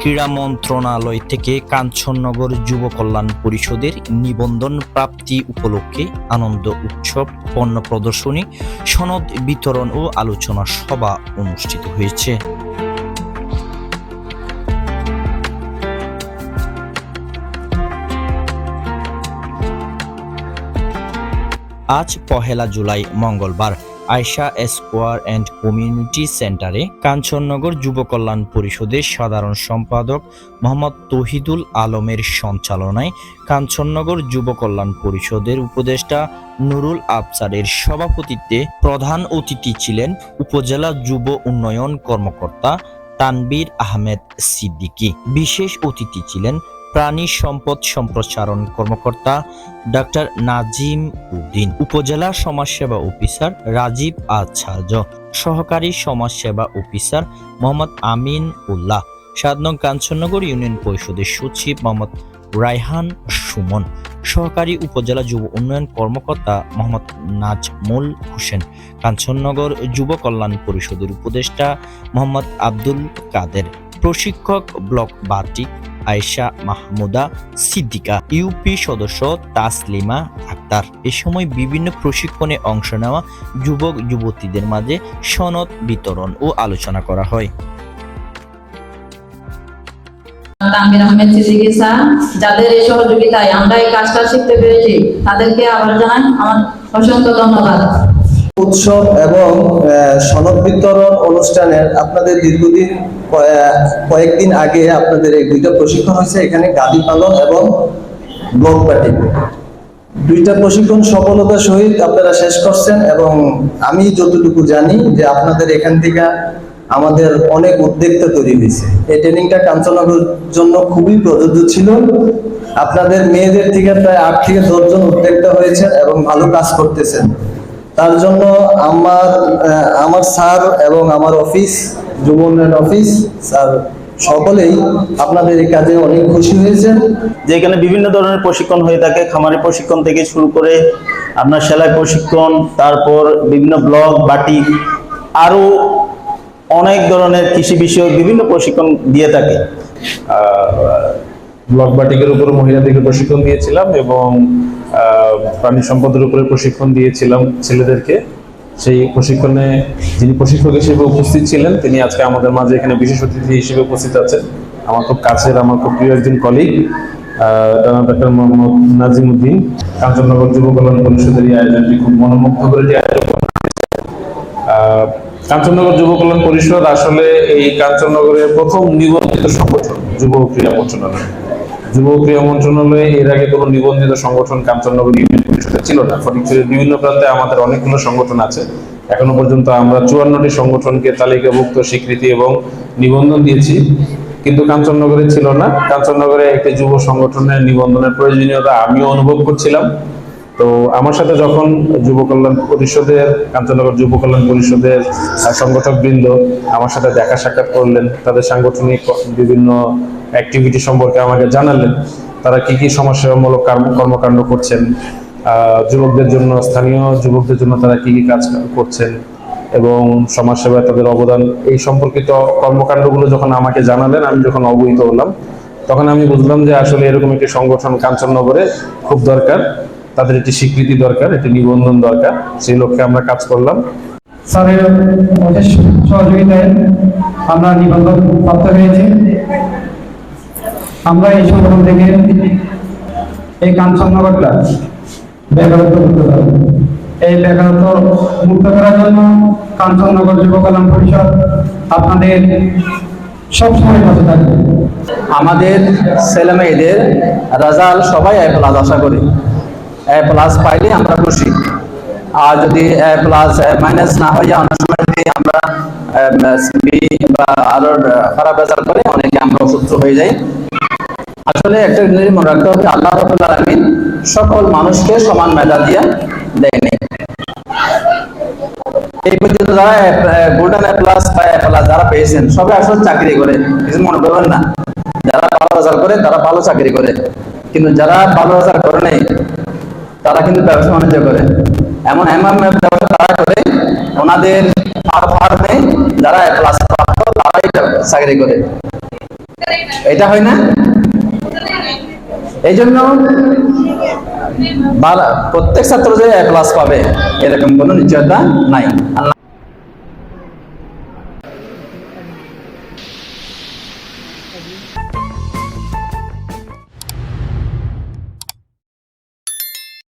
ক্রীড়া মন্ত্রণালয় থেকে কাঞ্চননগর যুব কল্যাণ পরিষদের নিবন্ধন প্রাপ্তি উপলক্ষে আনন্দ উৎসব, পণ্য প্রদর্শনী, সনদ বিতরণ ও আলোচনা সভা অনুষ্ঠিত হয়েছে। আজ পহেলা জুলাই মঙ্গলবার। আয়শা স্কোয়ার অ্যান্ড কমিউনিটি সেন্টারে কাঞ্চননগর যুব কল্যাণ পরিষদের সাধারণ সম্পাদক মোহাম্মদ তহিদুল আলমের সঞ্চালনায় কাঞ্চননগর যুব কল্যাণ পরিষদের উপদেষ্টা নুরুল আফসারের সভাপতিত্বে প্রধান অতিথি ছিলেন উপজেলা যুব উন্নয়ন কর্মকর্তা তানবীর আহমেদ সিদ্দিকী। বিশেষ অতিথি ছিলেন প্রাণী সম্পদ সম্প্রসারণ কর্মকর্তা ডাক্তার নাজিম উদ্দিন, উপজেলা সমাজসেবা অফিসার রাজীব আচার্য, সহকারী সমাজসেবা অফিসার মোহাম্মদ আমিন উল্লাহ, সাত নং কাঞ্চননগর ইউনিয়ন পরিষদের সচিব মোহাম্মদ রায়হান সুমন, সহকারী উপজেলা যুব উন্নয়ন কর্মকর্তা মোহাম্মদ নাজমুল হোসেন, কাঞ্চননগর যুব কল্যাণ পরিষদের উপদেষ্টা মোহাম্মদ আব্দুল কাদের, প্রশিক্ষক block batik Ayesha Mahmuda, Siddika, UP সদস্য তাসলিমা আক্তার। এ সময় বিভিন্ন প্রশিক্ষণে অংশ নেওয়া যুবক, যুবতীদের মাঝে সনদ বিতরণ ও আলোচনা করা হয়। তানভীর আহমেদ সিদ্দিকী যাদের এই সহযোগিতায় আমরা এই কাজটা শিখতে পেরেছি, তাদেরকে আবার জানাই আমার অসংখ্য ধন্যবাদ। উৎসব এবং সনদ বিতরণ অনুষ্ঠানের আপনাদের দীর্ঘদিন কয়েকদিন আগে আপনাদের এই দুইটা প্রশিক্ষণ হয়েছে, এখানে গাদি পালন এবং ব্লক পার্টি দুইটা প্রশিক্ষণ সফলতার সহিত আপনারা শেষ করছেন এবং আমি যতটুকু জানি যে আপনাদের এখান থেকে আমাদের অনেক উদ্যোক্তা তৈরি হয়েছে। এই ট্রেনিংটা কাঞ্চনগরের জন্য খুবই প্রযোজ্য ছিল। আপনাদের মেয়েদের থেকে প্রায় আট থেকে দশজন উদ্যোক্তা হয়েছে এবং ভালো কাজ করতেছেন। তার জন্য আমার আমার স্যার এবং আমার অফিস যুব উন্নয়ন অফিস, স্যার সকলেই আপনাদের এই কাজে অনেক খুশি হয়েছেন। যে এখানে বিভিন্ন ধরনের প্রশিক্ষণ হয়ে থাকে, খামারি প্রশিক্ষণ থেকে শুরু করে আপনার সেলাই প্রশিক্ষণ, তারপর বিভিন্ন ব্লগ বাটি আরও অনেক ধরনের কৃষি বিষয়ক বিভিন্ন প্রশিক্ষণ দিয়ে থাকে। ব্লক বাটিকের উপর মহিলাদেরকে প্রশিক্ষণ দিয়েছিলাম এবং প্রাণী সম্পদের উপরে প্রশিক্ষণ দিয়েছিলাম ছেলেদেরকে। সেই প্রশিক্ষণে যিনি প্রশিক্ষক হিসেবে উপস্থিত ছিলেন, তিনি আজকে আমাদের মাঝে এখানে বিশেষ অতিথি হিসেবে উপস্থিত আছেন। আমার খুব কাছের, আমার খুব প্রিয় একজন কলিগ কাঞ্চননগর যুব কল্যাণ পরিষদ আসলে এই কাঞ্চননগরের প্রথম নিবন্ধিত সংগঠন, যুব ক্রীড়া মন্ত্রণালয় যুব মন্ত্রণালয়ে এর আগে কোনো নিবন্ধিত সংগঠন কাঞ্চননগর ইউনিয়ন পরিষদে ছিল না। ফটিকছড়ির বিভিন্ন প্রান্তে আমাদের অনেকগুলো সংগঠন আছে। এখনও পর্যন্ত আমরা চুয়ান্নটি সংগঠনকে তালিকাভুক্ত স্বীকৃতি এবং নিবন্ধন দিয়েছি। কিন্তু কাঞ্চননগরে ছিল না। কাঞ্চননগরে একটি যুব সংগঠনের নিবন্ধনের প্রয়োজনীয়তা আমিও অনুভব করছিলাম। তো আমার সাথে যখন যুব কল্যাণ পরিষদের, কাঞ্চননগর যুব কল্যাণ পরিষদের সংগঠক বৃন্দ আমার সাথে দেখা সাক্ষাৎ করলেন, তাদের সাংগঠনিক বিভিন্ন অ্যাক্টিভিটি সম্পর্কে আমাকে জানালেন, তারা কি কি সমাজসেবামূলক কর্ম- কর্মকাণ্ড করছেন যুবকদের জন্য স্থানীয় যুবকদের জন্য তারা কি কি কাজ করছেন এবং সমাজসেবায় তাদের অবদান, এই সম্পর্কিত কর্মকাণ্ডগুলো যখন আমাকে জানালেন, আমি যখন অবহিত হলাম, তখন আমি বুঝলাম যে আসলে এরকম একটি সংগঠন কাঞ্চননগরে খুব দরকার, তাদের একটি স্বীকৃতি দরকার, একটি নিবন্ধন দরকার, সেই লক্ষ্যে আমরা কাজ করলাম। স্যারের সহযোগিতায় আমরা নিবন্ধন প্রাপ্ত হয়েছি। আমরা এই সংগঠন থেকে এই কাঞ্চননগরটা বেকারত্ব মুক্ত করব। এই বেকারত্ব মুক্ত করার জন্য কাঞ্চননগর যুব কল্যাণ পরিষদ আপনাদের সবসময় পাশে থাকবে। আমাদের ছেলে মেয়েদের রেজাল্ট সবাই এ প্লাস আশা করি। এ প্লাস পাইলে আমরা খুশি। আর যদি এ প্লাস মাইনাস না হয় অনেক সময় যদি আমরা বা আরও খারাপ রেজাল্ট করে অনেকে আমরা অসুস্থ হয়ে যাই। আসলে একটা জিনিস মনে রাখতে হবে, আল্লাহ আলামিন সকল মানুষকে সমান মেধা দিয়ে দেয়নি। এই পর্যন্ত যারা গোল্ডেন প্লাস বা প্লাস যারা পেয়েছেন, সবাই আসলে চাকরি করে, কিছু মনে করবেন না। যারা ভালো রেজাল্ট করে, তারা ভালো চাকরি করে। কিন্তু যারা ভালো রেজাল্ট করে নেই, তারা কিন্তু ব্যবসা বাণিজ্য করে। এমন এমন ব্যবসা তারা করে, ওনাদের ফার্মে যারা প্লাস প্রাপ্ত তারাই চাকরি করে। এটা হয় না? এই জন্য প্রত্যেক ছাত্র যে ক্লাস পাবে এরকম কোনো নিশ্চয়তা নাই। আল্লাহ